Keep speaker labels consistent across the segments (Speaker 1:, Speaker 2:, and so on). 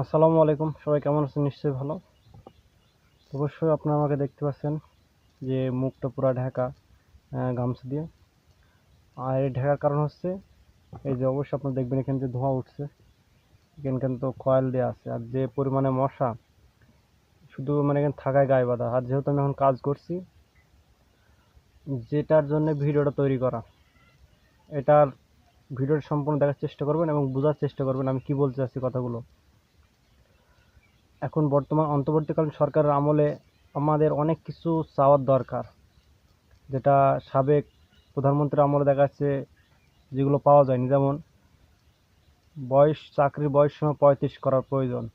Speaker 1: আসসালামু আলাইকুম। সবাই কেমন আছেন? নিশ্চয়ই ভালো। অবশ্যই আপনারা আমাকে দেখতে পাচ্ছেন যে মুখটা পুরো ঢাকা গামছা দিয়ে। আর এই ঢাকার কারণ হচ্ছে, এই যে অবশ্যই আপনারা দেখবেন এখানে যে ধোঁয়া উঠছে এখানখান তো কয়েল দেওয়া আছে। আর যে পরিমাণে মশা, শুধু মানে এখানে থাকায় গায়ে বাঁধা। আর যেহেতু আমি এখন কাজ করছি, যেটার জন্য ভিডিওটা তৈরি করা, এটার ভিডিওটা সম্পূর্ণ দেখার চেষ্টা করবেন এবং বোঝার চেষ্টা করবেন আমি কি বলতে চাচ্ছি কথাগুলো। এখন বর্তমান অন্তর্বর্তীকালীন সরকারের আমলে আমাদের অনেক কিছু চাওয়ার দরকার। যেটা সাবেক প্রধানমন্ত্রীর আমলে দেখা যাচ্ছে যেগুলো পাওয়া যায়নি। যেমন বয়স, চাকরির বয়স সময় পঁয়ত্রিশ করার প্রয়োজন।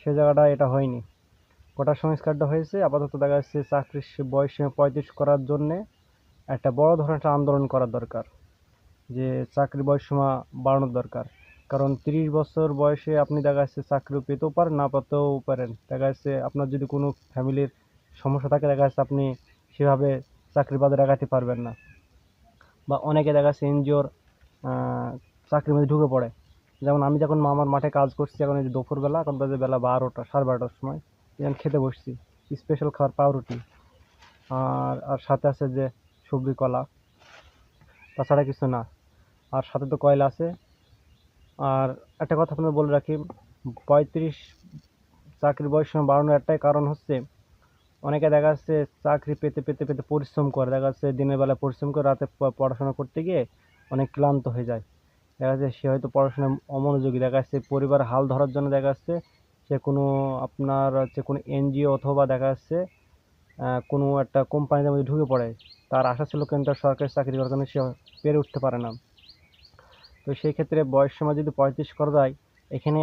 Speaker 1: সে জায়গাটা এটা হয়নি। কোটা সংস্কারটা হয়েছে। আপাতত দেখা যাচ্ছে চাকরির বয়স সীমা পঁয়ত্রিশ করার জন্যে একটা বড় ধরনের আন্দোলন করার দরকার। যে চাকরির বয়স সীমা বাড়ানোর দরকার। কারণ তিরিশ বছর বয়সে আপনি দেখা যাচ্ছে চাকরি পেতেও পারেন, না পেতেও পারেন। দেখা যাচ্ছে আপনার যদি কোনো ফ্যামিলির সমস্যা থাকে, দেখা যাচ্ছে আপনি সেভাবে চাকরির বাজারে আগাতে পারবেন না। বা অনেকে দেখা যাচ্ছে এনজিওর চাকরির মধ্যে ঢুকে পড়ে। যেমন আমি যখন মামার মাঠে কাজ করছি, এখন এই যে দুপুরবেলা, এখন বাজে বেলা বারোটা, সাড়ে বারোটার সময়, এখন খেতে বসছি। স্পেশাল খাবার পাউরুটি। আর আর সাথে আছে যে সবজি কলা। তাছাড়া কিছু না। আর সাথে তো কয়লা আছে। আর একটা কথা আপনাদের বলে রাখি, পঁয়ত্রিশ চাকরির বয়স বাড়ানোর একটাই কারণ হচ্ছে, অনেকে দেখা যাচ্ছে চাকরি পেতে পেতে পেতে পরিশ্রম করে। দেখা যাচ্ছে দিনের বেলা পরিশ্রম করে রাতে পড়াশোনা করতে গিয়ে অনেক ক্লান্ত হয়ে যায়। দেখা যাচ্ছে সে হয়তো পড়াশোনায় অমনোযোগী। দেখা যাচ্ছে পরিবার হাল ধরার জন্য দেখা যাচ্ছে সে কোনো আপনার হচ্ছে কোনো এনজিও অথবা দেখা যাচ্ছে কোনো একটা কোম্পানির মধ্যে ঢুকে পড়ে। তার আশা ছিল কিন্তু সরকারি চাকরি করার জন্য সে পেরে উঠতে পারে না। তো সেই ক্ষেত্রে বয়স সীমা যদি পঁয়ত্রিশ করা যায়, এখানে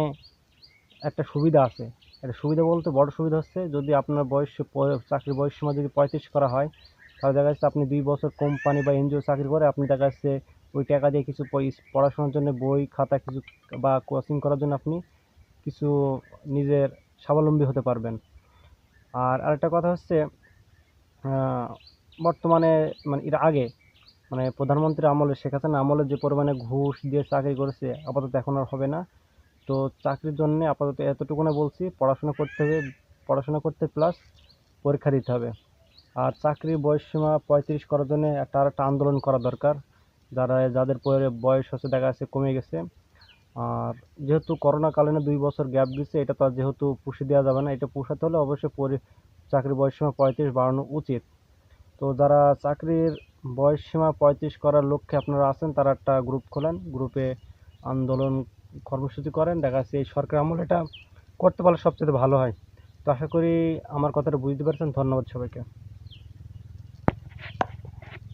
Speaker 1: একটা সুবিধা আছে। একটা সুবিধা বলতে বড় সুবিধা হচ্ছে যদি আপনার বয়স চাকরির বয়স সীমা যদি পঁয়ত্রিশ করা হয়, তাহলে দেখা যাচ্ছে আপনি দুই বছর কোম্পানি বা এনজিও চাকরি করে আপনি দেখা যাচ্ছে ওই টাকা দিয়ে কিছু পড়াশোনার জন্য বই, খাতা কিছু বা কোচিং করার জন্য আপনি কিছু নিজের স্বাবলম্বী হতে পারবেন। আর আরেকটা কথা হচ্ছে বর্তমানে মানে এর আগে মানে প্রধানমন্ত্রীর আমলে শেখ হাসিনা আমলে যে পরিমাণে ঘুষ দিয়ে চাকরি করেছে, আপাতত এখন আর হবে না। তো চাকরির জন্য আপাতত এতটুকুনে বলছি, পড়াশোনা করতে হবে, পড়াশোনা করতে প্লাস পরীক্ষা দিতে হবে। আর চাকরির বয়স সীমা পঁয়ত্রিশ করার জন্য একটা আর একটা আন্দোলন করা দরকার, যারা, যাদের পরে বয়স হচ্ছে, দেখা যাচ্ছে কমে গেছে। আর যেহেতু করোনা কালীনে দুই বছর গ্যাপ দিচ্ছে এটা তো আর যেহেতু পুষে দেওয়া যাবে না, এটা পোষাতে হলে অবশ্যই পরি, চাকরির বয়স সীমা পঁয়ত্রিশ বাড়ানো উচিত। তো যারা চাকরির বয়স সীমা পঁয়ত্রিশ করার লক্ষ্যে আপনারা আছেন, তারা একটা গ্রুপ খোলেন। গ্রুপে আন্দোলন কর্মসূচি করেন। দেখা যাচ্ছে এই সরকার আমল এটা করতে পারলে সবচেয়ে ভালো হয়। তো আশা করি আমার কথাটা বুঝতে পারছেন। ধন্যবাদ সবাইকে।